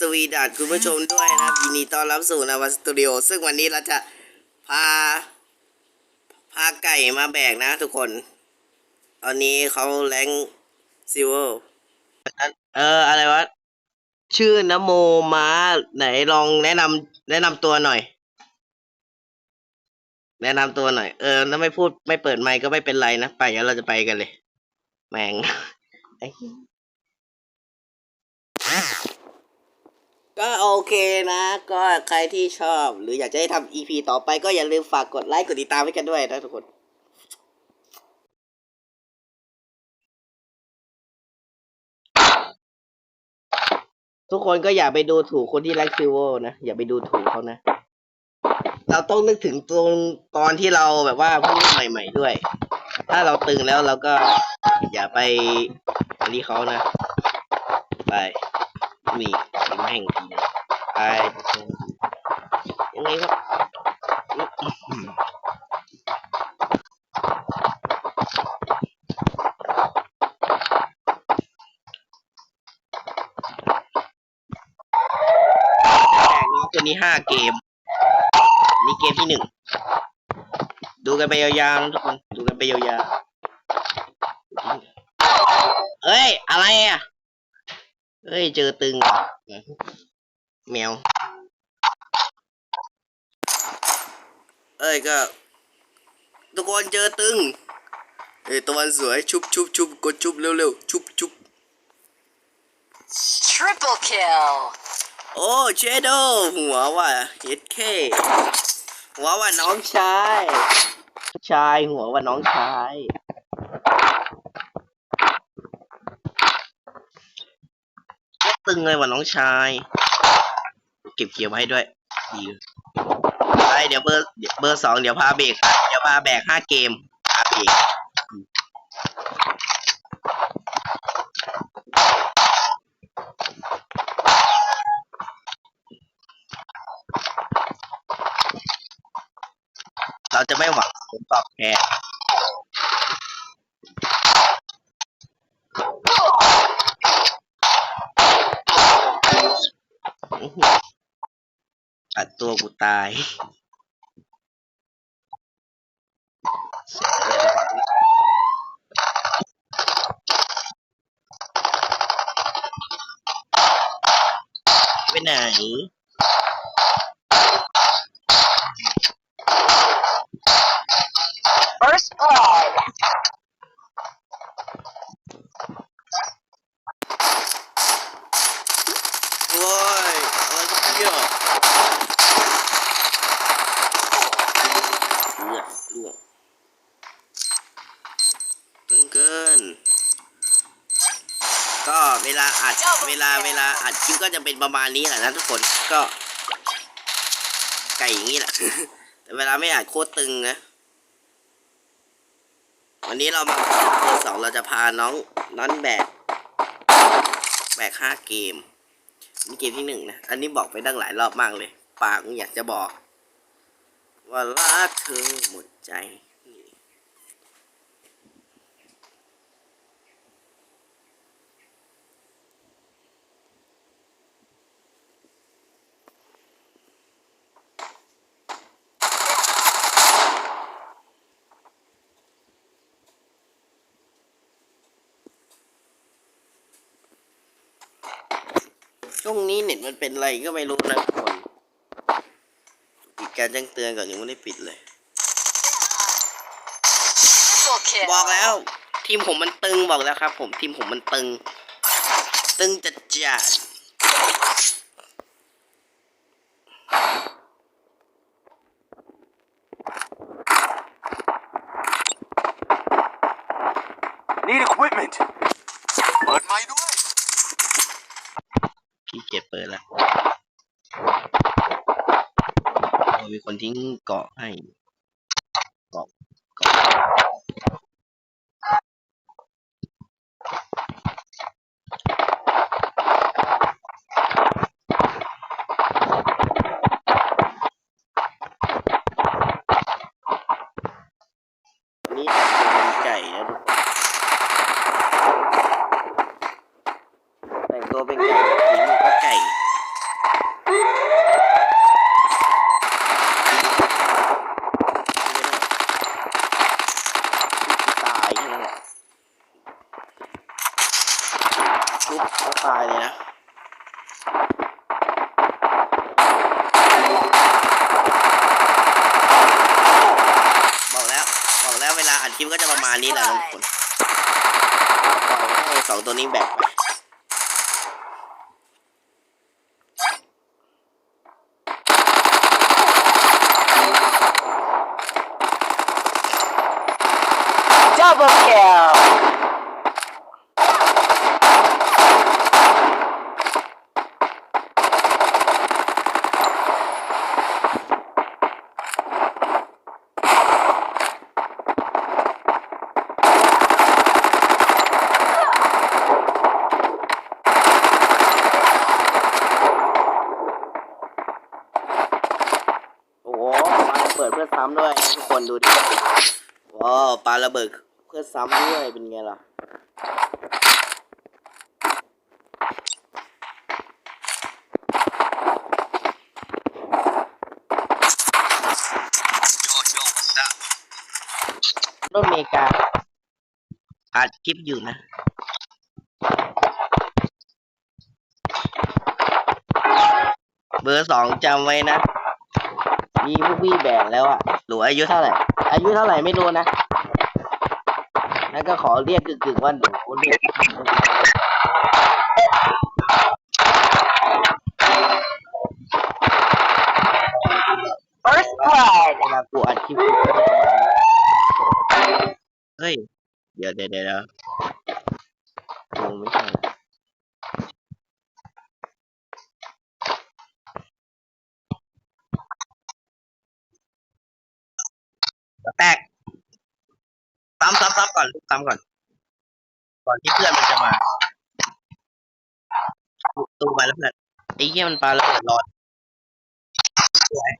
สวีดัสคุณผู้ชมด้วยนะครับยินดีต้อนรับสู่นวัตสตูดิโอซึ่งวันนี้เราจะพา พาไก่มาแบกนะทุกคน ตอนนี้เขาแรงซิลเวอร์เออ อะไรวะ ชื่อนโมม้าไหนลองแนะนำแนะนำตัวหน่อย แนะนำตัวหน่อย เออถ้าไม่พูดไม่เปิดไมค์ก็ไม่เป็นไรนะไปเดี๋ยวเราจะไปกันเลย แม่งไอ้ ก็โอเคนะ ก็ใครที่ชอบ หรืออยากจะให้ทำ EP ต่อไปก็อย่าลืมฝากกดไลค์กดติดตามไว้กันด้วยนะทุกคนทุกคนก็อย่าไปดูถูกคนที่แรงซิลเวอร์นะ อย่าไปดูถูกเขานะ เราต้องนึกถึงตรงตอนที่เราแบบว่าพิ่งเล่นใหม่ ๆด้วย ถ้าเราตึงแล้วเราก็อย่าไปอันนี้เขานะ ไป นี่แม่งไปยังไงครับต่นี้ตัวนี้ห้าเกม นี่เกมที่หนึ่ง ดูกันไปยาวๆนะทุกคน ดูกันไปยาวๆเอ้ย อะไรอะ เอ้ยเจอตึงแมว เอ้ยก็ทุกคนเจอตึงเอ้ยตะวันสวยชุบชุบชุบกดชุบเร็วๆชุบชุบ Triple kill. โอ้เชโดหัวว่ะเฮดเคหัวว่าน้องชาย ชายหัวว่าน้องชาย ตึงเลยว่าน้องชาย เก็บเกี่ยวให้ด้วยดีไปเดี๋ยวเบอร์เดี๋ยวเบอร์สองเดี๋ยวพาเบรกเดี๋ยวพาแบกห้าเกมพาเบรกเราจะไม่หวังผลตอบแทนอื้อหืออัด ตัวกูตายเสียเลยไปไหน First blood. โอ้ยอะไรกันเนี่ยเลือดล่วงตึงเกิน ก็ เวลาเวลาเวลาอัดคลิปก็จะเป็นประมาณนี้แหละนะทุกคนก็ ไก่อย่างนี้แหละ แต่เวลาไม่อัดโคตรตึงนะวันนี้เรามาเบอร์สองเราจะพาน้องน้อนแบกแบกห้าเกมนี่เกมที่หนึ่งนะ อันนี้บอกไปตั้งหลายรอบมากเลย ปากอยากจะบอก ว่ารักเธอหมดใจ ช่วงนี้เน็ตมันเป็นอะไรก็ไม่รู้นะทุกคนปิดการแจ้งเตือนก่อนยังไม่ได้ปิดเลย Triple kill. บอกแล้ว ทีมผมมันตึงบอกแล้วครับ ผมทีมผมมันตึง ตึงจัดจัด Need equipment. เปิดไม้ด้วย เก็บเปิดแล้วโอ้มีคนทิ้งเกาะให้ ปุ๊บก็ตายเลยนะบอกแล้วบอกแล้วเวลาอัดคลิปก็จะประมาณนี้แหละทุกคนปลอยให้สองตัวนี้แบกไปดับเบิลคิลำด้วยนะทุกคนดูดิว้าวปาระเบิดเพื่อซ้ำด้วยเป็นไงล่ะรถเมกาอัดคลิปอยู่นะเบอร์สองจำไว้นะ มีพวกพี่แบกแล้วอะหรืออายุเท่าไหร่ อายุเท่าไหร่ไม่รู้นะแล้วก็ขอเรียกกึ่งๆว่าหนูเรียก First blood. เวลากูอัดคลิปเฮ้ย เดี๋ยวเดี๋ยวเดี๋ยวกูไม่ใช่ละ แตกซ้ำซ้ำซ้ำก่อนลูกซ้ำก่อน ก่อนที่เพื่อนมันจะมาตูมาแล้วเพื่อนไอ้เหี้ยมันปลาระเบิดร้อนสวย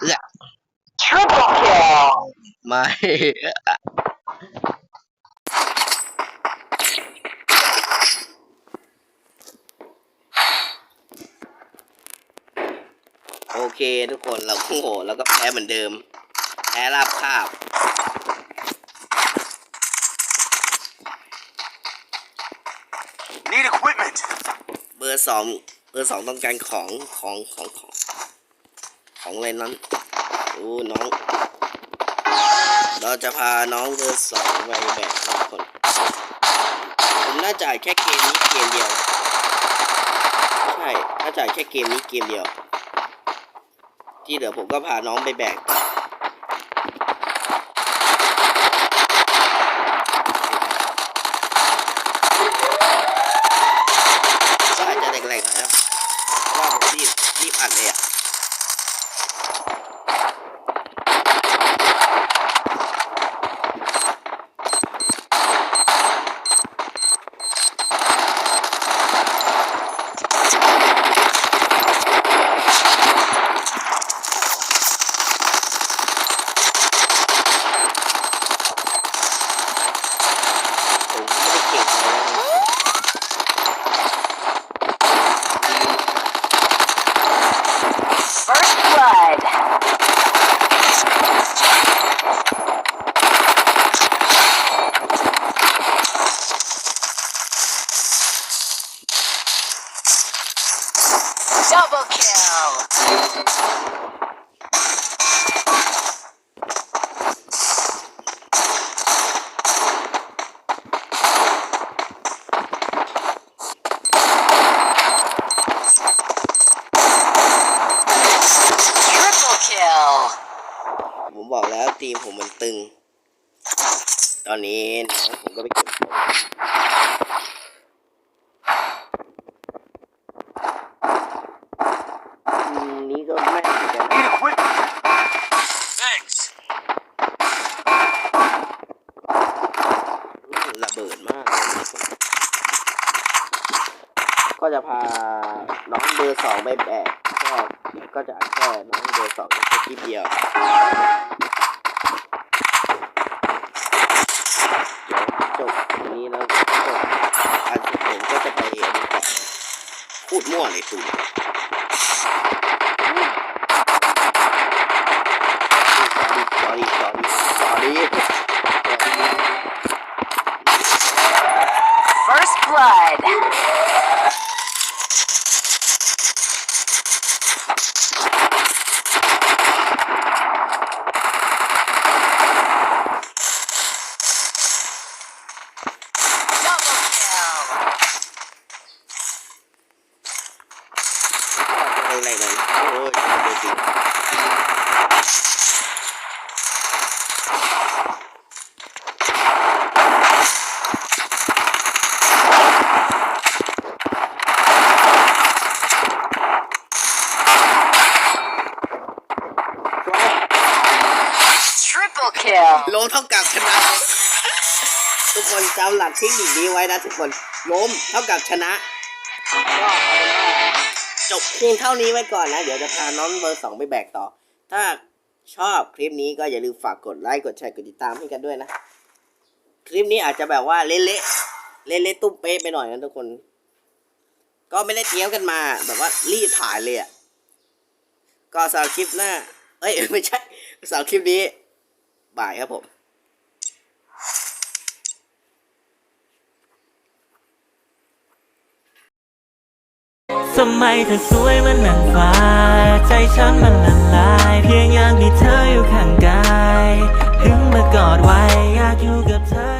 เอื้อ Triple kill. ไม่ โอเคทุกคนเราโอ้โหแล้วก็แพ้เหมือนเดิม แพ้ราบคาบ Need equipment. เบอร์สองเบอร์สองต้องการของของของของของอะไรนั้นโอ้น้อง เราจะพาน้องเบอร์สองไปแบกทุกคนผมน่าจ่ายแค่เกมนี้เกมเดียว ใช่ น่าจ่ายแค่เกมนี้เกมเดียว ที่เหลือผมก็พาน้องไปแบกต่อก็อาจจะแรงๆหน่อยนะเพราะว่าผมรีบรีบอัดเลยอะ ผมไม่ได้เก่งเลยนะ First blood. Double kill. ทริปเปิลคิล ผมบอกแล้วทีมผมมันตึง ตอนนี้น้องผมก็ไปเก็บของทีมนี้ก็ไม่เหมือนกัน Need equipment. Thanks. อืมระเบิดมากเลยก็จะพาน้ อร์สองไปแบกก็ก็จะแค่น้องเบอร์สองแค่คลิปเดียวเดี๋ยวจบอันนี้แล้วจบอันผมก็จะไปเอันนี้ต่อพูดมั่วเลยตูสอรี่สอรี่สอรี่สอรี่จริ งสวย Triple kill. ล้มเท่ากับชนะ ทุกคนจำหลักเทคนิคนี้ไว้นะทุกคนล้มเท่ากับชนะก็ จบเพียงเท่านี้ไว้ก่อนนะ เดี๋ยวจะพาน้องเบอร์สองไปแบกต่อ ถ้าชอบคลิปนี้ก็อย่าลืมฝากกดไลค์กดแชร์กดติดตามให้กันด้วยนะ คลิปนี้อาจจะแบบว่าเละๆเละๆตุ้มเป๊ะไปหน่อยนะทุกคน ก็ไม่ได้เตรียมกันมา แบบว่ารีบถ่ายเลยอะก็สำหรับคลิปหน้า เอ้ยไม่ใช่สำหรับคลิปนี้บ่ายครับผม ทำไมเธอสวยเหมันนางฟ้า ใจฉันมันละลาย เพียงอยากมีเธออยู่ข้างกาย ถึงมากอดไว้อยากอยู่กับเธอ